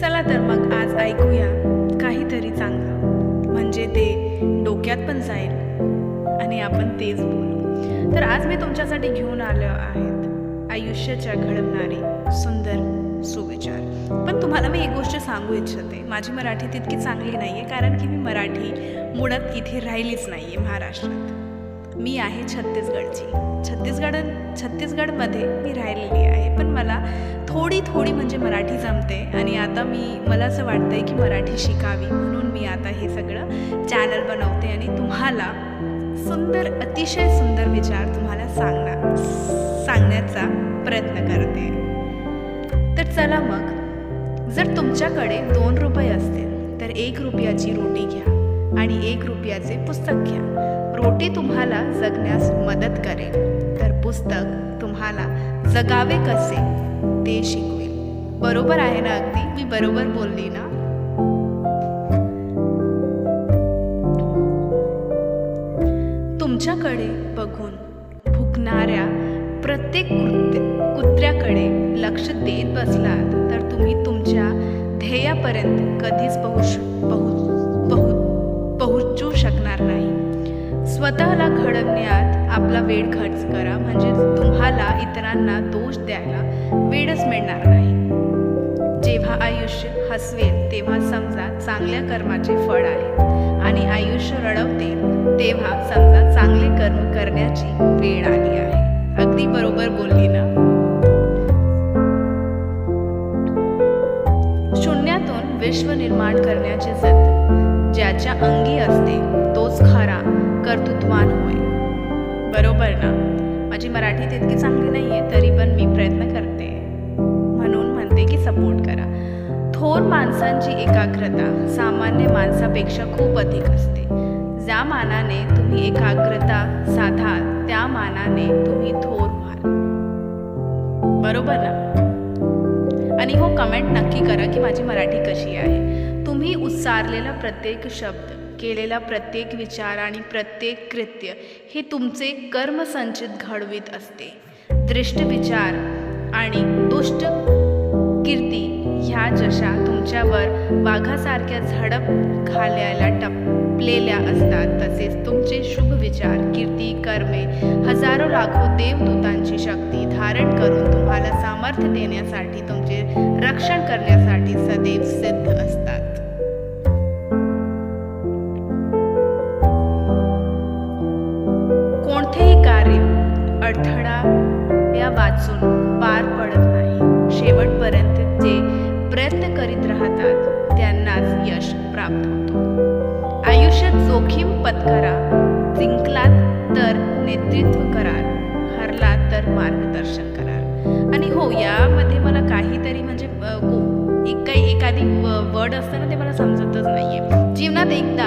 चला तर मग आज ऐकूया काहीतरी चांगलं. म्हणजे ते डोक्यात पण जाईल आणि आपण तेच बोलू. तर आज मी तुमच्यासाठी घेऊन आलो आहेत आयुष्याच्या घडवणारे सुंदर सुविचार. पण तुम्हाला मी एक गोष्ट सांगू इच्छिते. माझी मराठी तितकी चांगली नाही आहे कारण की मी मराठी मुळात इथे राहिलीच नाही आहे महाराष्ट्रात. मी आहे छत्तीसगडची. छत्तीसगड छत्तीसगडमध्ये मी राहिलेली आहे. पण मला थोडी थोडी म्हणजे मराठी जमते आणि आता मी मला असं वाटतं आहे की मराठी शिकावी म्हणून मी आता हे सगळं चॅनल बनवते आणि तुम्हाला सुंदर अतिशय सुंदर विचार तुम्हाला सांगणार सांगण्याचा प्रयत्न करते. तर चला मग जर तुमच्याकडे दोन रुपये असतील तर एक रुपयाची रोटी घ्या. आणि एक रुपयाचे पुस्तक घ्या. रोटी तुम्हाला जगण्यास मदत करेल. तर पुस्तक तुम्हाला जगावे कसे? ते शिकवेल. बरोबर आहे ना अगदी? मी बरोबर बोलली ना? तुमच्याकडे बघून भुकणाऱ्या प्रत्येक कृत्य कुत्र्याकडे लक्ष देत बसलात तर तुम्ही तुमच्या ध्येयापर्यंत कधीच पोहोच पोहोच पोहोच स्वतःला घडवण्यात आपला वेळ खर्च करा. म्हणजे तुम्हाला इतरांना दोष द्यायला वेळच मिळणार नाही. जेव्हा आयुष्य हसवेल तेव्हा समजा चांगल्या कर्माचे फळ आहे. आणि आयुष्य रडवते तेव्हा समजा चांगले कर्म करण्याची वेळ आली आहे. अगदी बरोबर बोलली ना? शून्यातून विश्व निर्माण करण्याचे जत ज्याच्या अंगी असते तोच खरा कर्तृत्वान होय. बरोबर ना? माझी मराठी तितकी चांगली नाही आहे तरी पण मी प्रयत्न करते. म्हणून म्हणते की सपोर्ट करा. थोर माणसांची एकाग्रता सामान्य माणसापेक्षा खूप अधिक असते. ज्या मानाने तुम्ही एकाग्रता साधाल त्या मानाने तुम्ही थोर व्हाल. बरोबर ना? आणि हो कमेंट नक्की करा की माझी मराठी कशी आहे. तुम्ही उच्चारलेला प्रत्येक शब्द केलेला प्रत्येक विचार आणि प्रत्येक कृत्य हे तुमचे कर्मसंचित घडवीत असते. दृष्ट विचार आणि दुष्ट कीर्ती ह्या जशा तुमच्यावर वाघासारख्या झडप घालायला टपलेल्या असतात तसेच तुमचे शुभ विचार कीर्ती कर्मे हजारो लाखो देवदूतांची शक्ती धारण करून तुम्हाला सामर्थ्य देण्यासाठी तुमचे रक्षण करण्यासाठी सदैव सिद्ध असतात. या वाचून पार पडत नाही. शेवटपर्यंत जे प्रयत्न करीत राहतात त्यांनाच यश प्राप्त होतो. आयुष्यात जोखीम पत्करा जिंकलात तर नेतृत्व करा हरलात तर मार्गदर्शन करा आणि हो यामध्ये मला काहीतरी म्हणजे एक काही एखादी वर्ड असतं ना ते मला समजतच नाहीये. जीवनात एकदा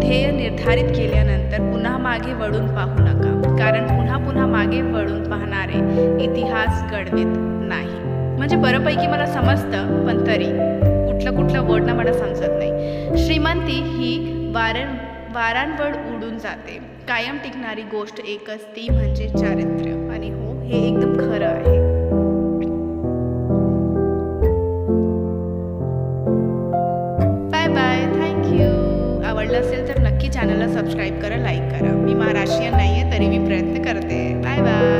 ध्येय निर्धारित केल्यानंतर पुन्हा मागे वळून पाहू नका. कारण पुन्हा पुन्हा मागे वळून पाहणारे इतिहास घडवित नाही. म्हणजे बऱ्यापैकी मला समजतं पण तरी. कुठलं कुठलं वर्ड ना मला समजत नाही. श्रीमंती ही वारं वारांवर उडून जाते. कायम टिकणारी गोष्ट एकच ती म्हणजे चारित्र्य. आणि हो हे एकदम खरं आहे. आवडलं असेल तर नक्की चॅनलला सबस्क्राईब करा लाईक करा. मी महाराष्ट्रीयन नाही आहे तरी मी प्रयत्न करते. Bye bye